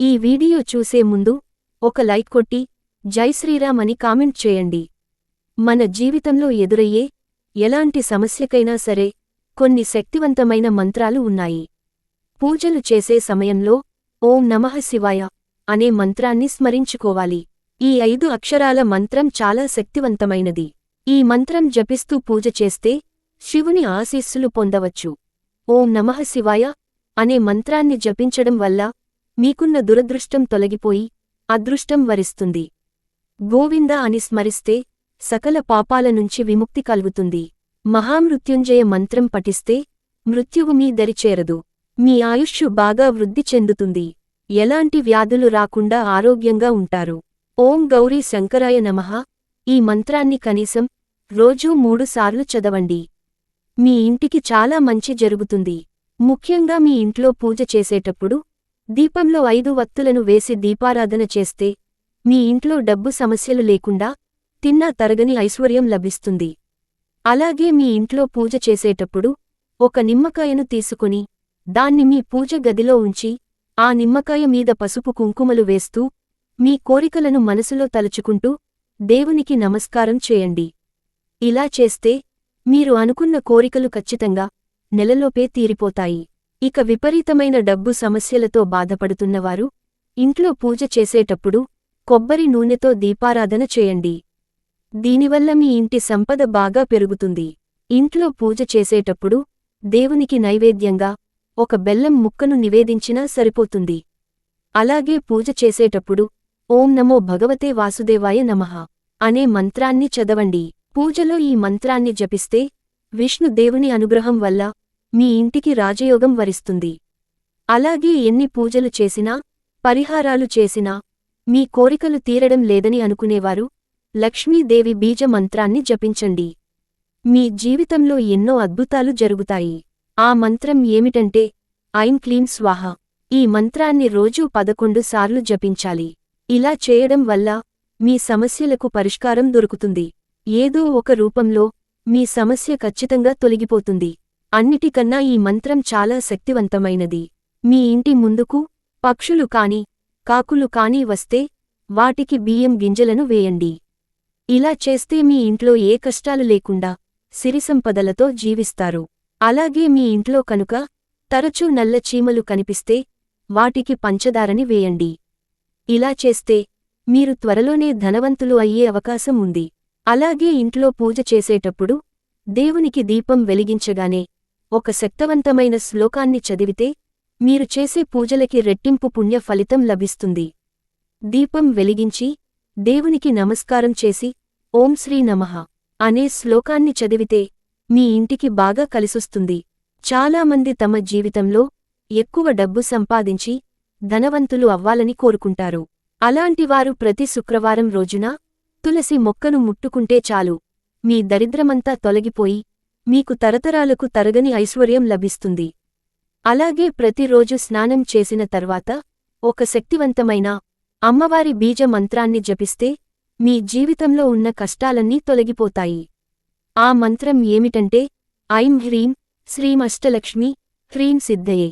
ఈ వీడియో చూసే ముందు ఒక లైక్ కొట్టి జై శ్రీరామ్ అని కామెంట్ చేయండి. మన జీవితంలో ఎదురయ్యే ఎలాంటి సమస్యకైనా సరే కొన్ని శక్తివంతమైన మంత్రాలు ఉన్నాయి. పూజలు చేసే సమయంలో ఓం నమః శివాయ అనే మంత్రాన్ని స్మరించుకోవాలి. ఈ ఐదు అక్షరాల మంత్రం చాలా శక్తివంతమైనది. ఈ మంత్రం జపిస్తూ పూజ చేస్తే శివుని ఆశీస్సులు పొందవచ్చు. ఓం నమః శివాయ అనే మంత్రాన్ని జపించడం వల్ల మీకున్న దురదృష్టం తొలగిపోయి అదృష్టం వరిస్తుంది. గోవింద అని స్మరిస్తే సకల పాపాల నుంచి విముక్తి కలుగుతుంది. మహామృత్యుంజయ మంత్రం పఠిస్తే మృత్యువు మీ దరిచేరదు మీ ఆయుష్షు బాగా వృద్ధి చెందుతుంది. ఎలాంటి వ్యాధులు రాకుండా ఆరోగ్యంగా ఉంటారు. ఓం గౌరీ శంకరాయ నమః. ఈ మంత్రాన్ని కనీసం రోజూ మూడుసార్లు చదవండి. మీ ఇంటికి చాలా మంచి జరుగుతుంది. ముఖ్యంగా మీ ఇంట్లో పూజ చేసేటప్పుడు దీపంలో ఐదు వత్తులను వేసి దీపారాధన చేస్తే మీ ఇంట్లో డబ్బు సమస్యలు లేకుండా తిన్నా తరగని ఐశ్వర్యం లభిస్తుంది. అలాగే మీ ఇంట్లో పూజ చేసేటప్పుడు ఒక నిమ్మకాయను తీసుకుని దాన్ని మీ పూజ గదిలో ఉంచి ఆ నిమ్మకాయ మీద పసుపు కుంకుమలు వేస్తూ మీ కోరికలను మనసులో తలుచుకుంటూ దేవునికి నమస్కారం చేయండి. ఇలా చేస్తే మీరు అనుకున్న కోరికలు ఖచ్చితంగా నెలలోపే తీరిపోతాయి. ఇక విపరీతమైన డబ్బు సమస్యలతో బాధపడుతున్నవారు ఇంట్లో పూజ చేసేటప్పుడు కొబ్బరి నూనెతో దీపారాధన చేయండి. దీనివల్ల మీ ఇంటి సంపద బాగా పెరుగుతుంది. ఇంట్లో పూజ చేసేటప్పుడు దేవునికి నైవేద్యంగా ఒక బెల్లం ముక్కను నివేదించినా సరిపోతుంది. అలాగే పూజ చేసేటప్పుడు ఓం నమో భగవతే వాసుదేవాయ నమః అనే మంత్రాన్ని చదవండి. పూజలో ఈ మంత్రాన్ని జపిస్తే విష్ణు దేవుని అనుగ్రహం వల్ల మీ ఇంటికి రాజయోగం వరిస్తుంది. అలాగే ఎన్ని పూజలు చేసినా పరిహారాలు చేసినా మీ కోరికలు తీరడం లేదని అనుకునేవారు లక్ష్మీదేవి బీజ మంత్రాన్ని జపించండి. మీ జీవితంలో ఎన్నో అద్భుతాలు జరుగుతాయి. ఆ మంత్రం ఏమిటంటే ఐం క్లీం స్వాహ. ఈ మంత్రాన్ని రోజూ పదకొండు సార్లు జపించాలి. ఇలా చేయడం వల్ల మీ సమస్యలకు పరిష్కారం దొరుకుతుంది. ఏదో ఒక రూపంలో మీ సమస్య ఖచ్చితంగా తొలగిపోతుంది. అన్నిటికన్నా ఈ మంత్రం చాలా శక్తివంతమైనది. మీ ఇంటి ముందుకు పక్షులు కాని కాకులు కాని వస్తే వాటికి బియ్యం గింజలను వేయండి. ఇలా చేస్తే మీ ఇంట్లో ఏ కష్టాలు లేకుండా సిరిసంపదలతో జీవిస్తారు. అలాగే మీ ఇంట్లో కనుక తరచూ నల్ల చీమలు కనిపిస్తే వాటికి పంచదారని వేయండి. ఇలా చేస్తే మీరు త్వరలోనే ధనవంతులు అయ్యే అవకాశం ఉంది. అలాగే ఇంట్లో పూజ చేసేటప్పుడు దేవునికి దీపం వెలిగించగానే ఒక శక్తవంతమైన శ్లోకాన్ని చదివితే మీరు చేసే పూజలకి రెట్టింపు పుణ్య ఫలితం లభిస్తుంది. దీపం వెలిగించి దేవునికి నమస్కారం చేసి ఓం శ్రీ నమః అనే శ్లోకాన్ని చదివితే మీ ఇంటికి బాగా కలిసొస్తుంది. చాలామంది తమ జీవితంలో ఎక్కువ డబ్బు సంపాదించి ధనవంతులు అవ్వాలని కోరుకుంటారు. అలాంటివారు ప్రతి శుక్రవారం రోజున తులసి మొక్కను ముట్టుకుంటే చాలు. మీ దరిద్రమంతా తొలగిపోయి మీకు తరతరాలకు తరగని ఐశ్వర్యం లభిస్తుంది. అలాగే ప్రతిరోజు స్నానం చేసిన తర్వాత ఒక శక్తివంతమైన అమ్మవారి బీజ మంత్రాన్ని జపిస్తే మీ జీవితంలో ఉన్న కష్టాలన్నీ తొలగిపోతాయి. ఆ మంత్రం ఏమిటంటే ఐం హ్రీం శ్రీమష్టలక్ష్మి హ్రీం సిద్ధయే.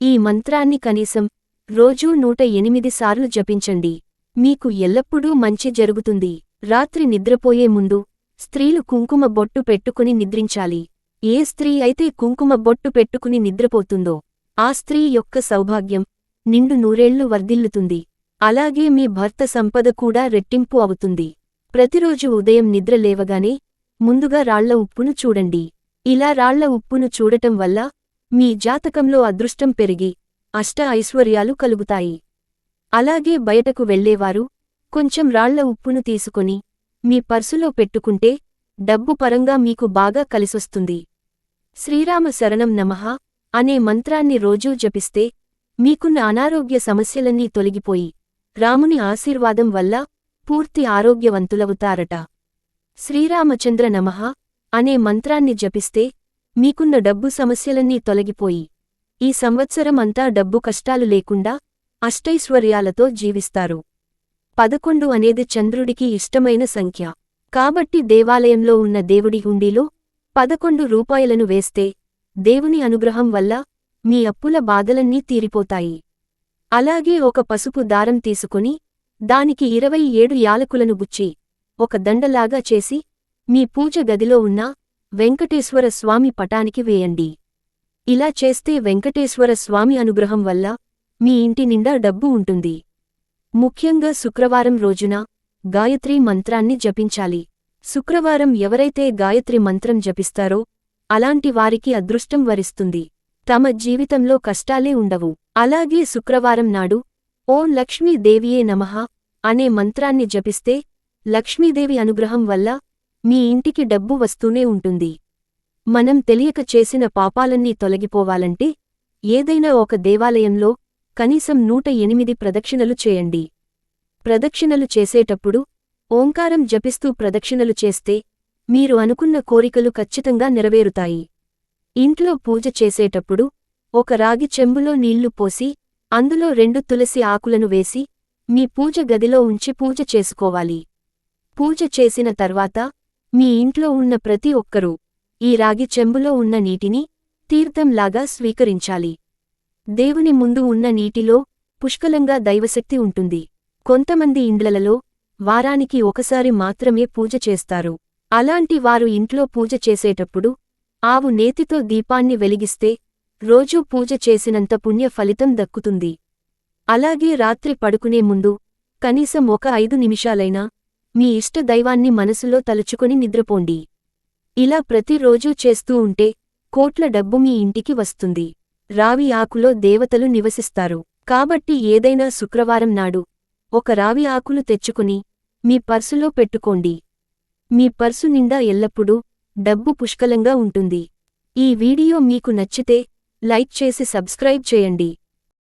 ఈ మంత్రాన్ని కనీసం రోజూ నూట ఎనిమిది సార్లు జపించండి. మీకు ఎల్లప్పుడూ మంచి జరుగుతుంది. రాత్రి నిద్రపోయే ముందు స్త్రీలు కుంకుమ బొట్టు పెట్టుకుని నిద్రించాలి. ఏ స్త్రీ అయితే కుంకుమ బొట్టు పెట్టుకుని నిద్రపోతుందో ఆ స్త్రీ యొక్క సౌభాగ్యం నిండు నూరేళ్ళు వర్ధిల్లుతుంది. అలాగే మీ భర్త సంపద కూడా రెట్టింపు అవుతుంది. ప్రతిరోజు ఉదయం నిద్ర లేవగానే ముందుగా రాళ్ళ ఉప్పును చూడండి. ఇలా రాళ్ళ ఉప్పును చూడటం వల్ల మీ జాతకంలో అదృష్టం పెరిగి అష్ట ఐశ్వర్యాలు కలుగుతాయి. అలాగే బయటకు వెళ్ళేవారు కొంచెం రాళ్ళ ఉప్పును తీసుకొని మీ పర్సులో పెట్టుకుంటే డబ్బు పరంగా మీకు బాగా కలిసొస్తుంది. శ్రీరామ శరణం నమః అనే మంత్రాన్ని రోజూ జపిస్తే మీకున్న అనారోగ్య సమస్యలన్నీ తొలగిపోయి రాముని ఆశీర్వాదం వల్ల పూర్తి ఆరోగ్యవంతులవుతారట. శ్రీరామచంద్ర నమః అనే మంత్రాన్ని జపిస్తే మీకున్న డబ్బు సమస్యలన్నీ తొలగిపోయి ఈ సంవత్సరం అంతా డబ్బు కష్టాలు లేకుండా అష్టైశ్వర్యాలతో జీవిస్తారు. పదకొండు అనేది చంద్రుడికి ఇష్టమైన సంఖ్య. కాబట్టి దేవాలయంలో ఉన్న దేవుడి హుండీలో పదకొండు రూపాయలను వేస్తే దేవుని అనుగ్రహం వల్ల మీ అప్పుల బాధలన్నీ తీరిపోతాయి. అలాగే ఒక పసుపు దారం తీసుకుని దానికి ఇరవై ఏడు యాలకులను గుచ్చి ఒక దండలాగా చేసి మీ పూజ గదిలో ఉన్న వెంకటేశ్వర స్వామి పటానికి వేయండి. ఇలా చేస్తే వెంకటేశ్వర స్వామి అనుగ్రహం వల్ల మీ ఇంటి నిండా డబ్బు ఉంటుంది. ముఖ్యంగా శుక్రవారం రోజున గాయత్రీ మంత్రాన్ని జపించాలి. శుక్రవారం ఎవరైతే గాయత్రి మంత్రం జపిస్తారో అలాంటి వారికి అదృష్టం వరిస్తుంది. తమ జీవితంలో కష్టాలే ఉండవు. అలాగే శుక్రవారం నాడు ఓం లక్ష్మీదేవియే నమః అనే మంత్రాన్ని జపిస్తే లక్ష్మీదేవి అనుగ్రహం వల్ల మీ ఇంటికి డబ్బు వస్తూనే ఉంటుంది. మనం తెలియక చేసిన పాపాలన్నీ తొలగిపోవాలంటే ఏదైనా ఒక దేవాలయంలో కనీసం నూట ఎనిమిది ప్రదక్షిణలు చేయండి. ప్రదక్షిణలు చేసేటప్పుడు ఓంకారం జపిస్తూ ప్రదక్షిణలు చేస్తే మీరు అనుకున్న కోరికలు ఖచ్చితంగా నెరవేరుతాయి. ఇంట్లో పూజ చేసేటప్పుడు ఒక రాగి చెంబులో నీళ్ళు పోసి అందులో రెండు తులసి ఆకులను వేసి మీ పూజ గదిలో ఉంచి పూజ చేసుకోవాలి. పూజ చేసిన తర్వాత మీ ఇంట్లో ఉన్న ప్రతి ఒక్కరూ ఈ రాగి చెంబులో ఉన్న నీటిని తీర్థంలాగా స్వీకరించాలి. దేవుని ముందు ఉన్న నీటిలో పుష్కలంగా దైవశక్తి ఉంటుంది. కొంతమంది ఇండ్లలలో వారానికి ఒకసారి మాత్రమే పూజ చేస్తారు. అలాంటి వారు ఇంట్లో పూజ చేసేటప్పుడు ఆవు నేతితో దీపాన్ని వెలిగిస్తే రోజూ పూజ చేసినంత పుణ్య ఫలితం దక్కుతుంది. అలాగే రాత్రి పడుకునే ముందు కనీసం ఒక ఐదు నిమిషాలైనా మీ ఇష్ట దైవాన్ని మనసులో తలుచుకొని నిద్రపోండి. ఇలా ప్రతిరోజూ చేస్తూ ఉంటే కోట్ల డబ్బు మీ ఇంటికి వస్తుంది. రావి ఆకులో దేవతలు నివసిస్తారు. కాబట్టి ఏదైనా శుక్రవారం నాడు ఒక రావి ఆకులు తెచ్చుకుని మీ పర్సులో పెట్టుకోండి. మీ పర్సు నిండా ఎల్లప్పుడూ డబ్బు పుష్కలంగా ఉంటుంది. ఈ వీడియో మీకు నచ్చితే లైక్ చేసి సబ్స్క్రైబ్ చేయండి.